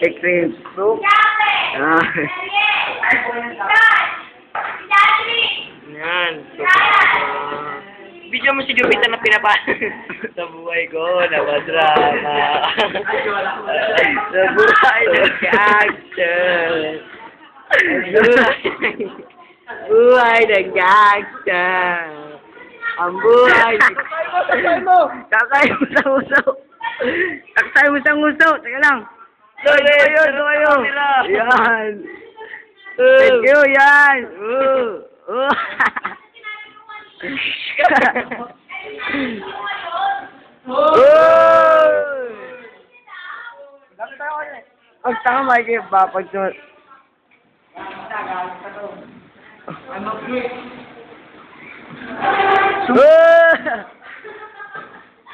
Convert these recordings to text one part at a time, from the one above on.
Kay Crims. Ah. Yan. So, uh, video mo si Jupiter na pinapa sa buhay ko, napadrama. sa buhay ng gangster. Buhay, ng gangster. Ang buhay. Kakay mo! Sa uso! Kakay mo sa uso! Teka lang! Ito kayo, ito kayo! Yan! Thank you, yan! Uh, uh. Oh! Pag tanga Mikey, ba pag. Oh!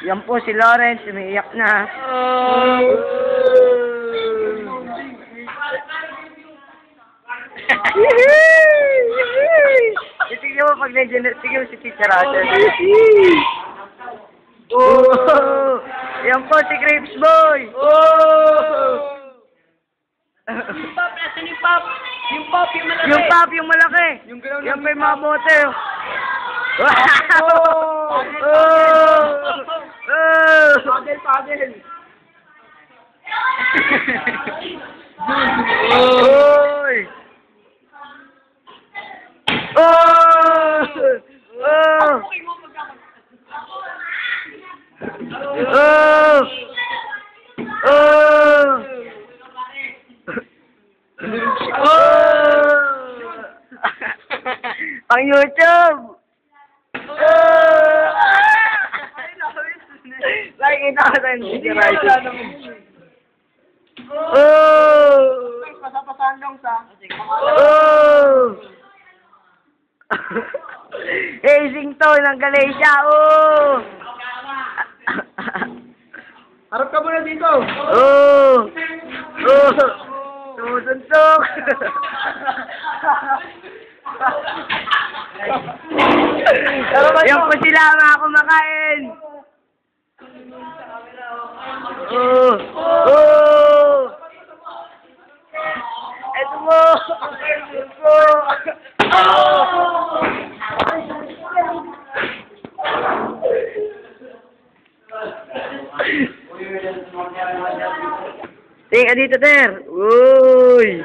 Yan po si Lawrence, umiiyak na. Tingnan mo pag nandiyan na, tingnan mo si Teacher Russell. Oh! Yan po si Grapes Boy! Oh! Yung pop, nasan yung pop? Yung pop, yung malaki. Yung pop, yung malaki. Yung gano'n Yan pa yung mga bote. oh. Wow! Oh! Oh! Padel, padel. Oy! Oh! Oh! Oh! Oh! Pang YouTube! Oh! Nakikita ko sa hindi Oh! Pasapasahan lang sa. Oh! Hazing to ng Galacia, oh! Harap ka muna dito. Oh! Oh! Tumusuntok! Yan po sila mga kumakain! Oh! Oh! Ito mo! Ito mo! Oh! Teka dito, Ter! Uy!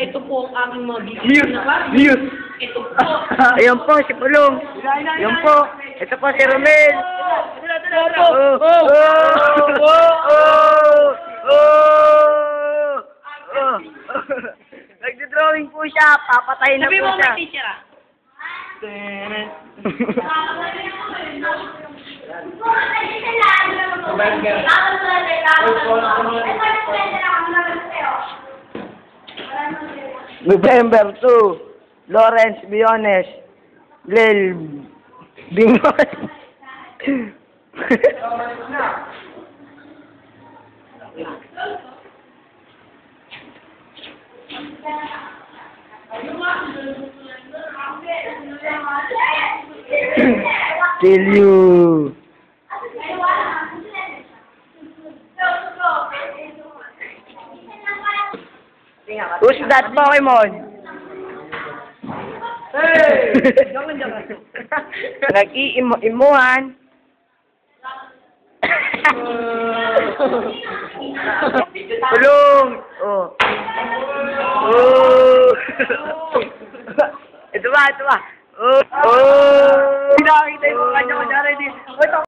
Ito po ang aming mga News! News! Ito po. Ayan po, si Pulong. Ayan po. Ito po si Romel. Oh, oh, oh, oh, oh, oh. Nagdodrawing po siya. Papatayin na Sabi po mo siya. may teacher ah. November 2, Lawrence Biones, Lil Bingon. Tell you. Who's that boy, Pokemon? Hey! Nag-iimuhan. Tulong! Oh. Oh. ito ba, ito ba? Oh. Oh. Pinakita yung kanya ko dyan.